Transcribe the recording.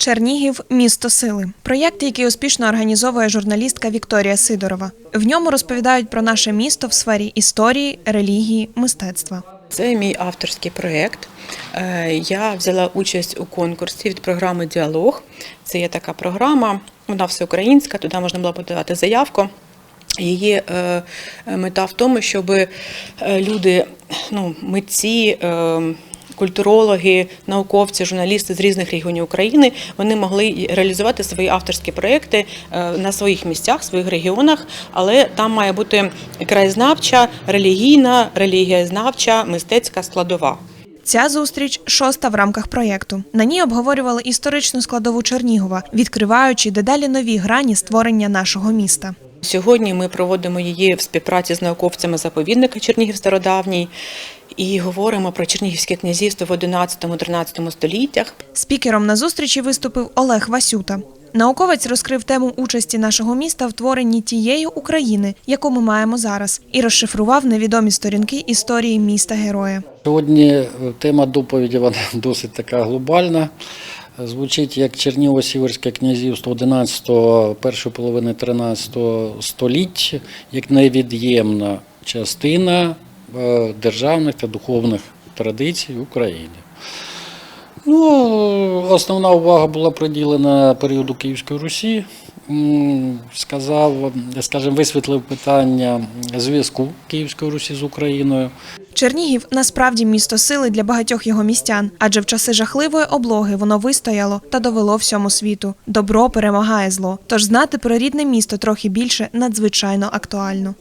Чернігів місто сили. Проєкт, який успішно організовує журналістка Вікторія Сидорова. В ньому розповідають про наше місто в сфері історії, релігії, мистецтва. Це мій авторський проєкт. Е, Я взяла участь у конкурсі від програми Діалог. Це є така програма, вона всеукраїнська, туди можна було подавати заявку. Її е, мета в тому, щоб е, люди, ну, митці, е, культурологи, науковці, журналісти з різних регіонів України вони могли реалізувати свої авторські проекти е, на своїх місцях, своїх регіонах, але там має бути краєзнавча, релігійна, релігієзнавча, мистецька складова. Ця зустріч шоста в рамках проєкту. На ній обговорювали історичну складову Чернігова, відкриваючи дедалі нові грані створення нашого міста. Сьогодні ми проводимо її в співпраці з науковцями заповідника Чернігів Стародавній і говоримо про Чернігівське князівство в 11-13 століттях. Спікером на зустрічі виступив Олег Васюта. Науковець розкрив тему участі нашого міста в творенні тієї України, яку ми маємо зараз, і розшифрував невідомі сторінки історії міста героя. Сьогодні е, тема доповіді вона досить така глобальна. Звучить як Черніго-Сіверське князівство 11-го, першої половини 13 століття, як невід'ємна частина державних та духовних традицій України. Ну, основна увага була приділена періоду Київської Русі. Сказав, скажімо, висвітлив питання зв'язку Київської Русі з Україною. Чернігів насправді місто сили для багатьох його містян, адже в часи жахливої облоги воно вистояло та довело всьому світу. Добро перемагає зло. Тож знати про рідне місто трохи більше надзвичайно актуально.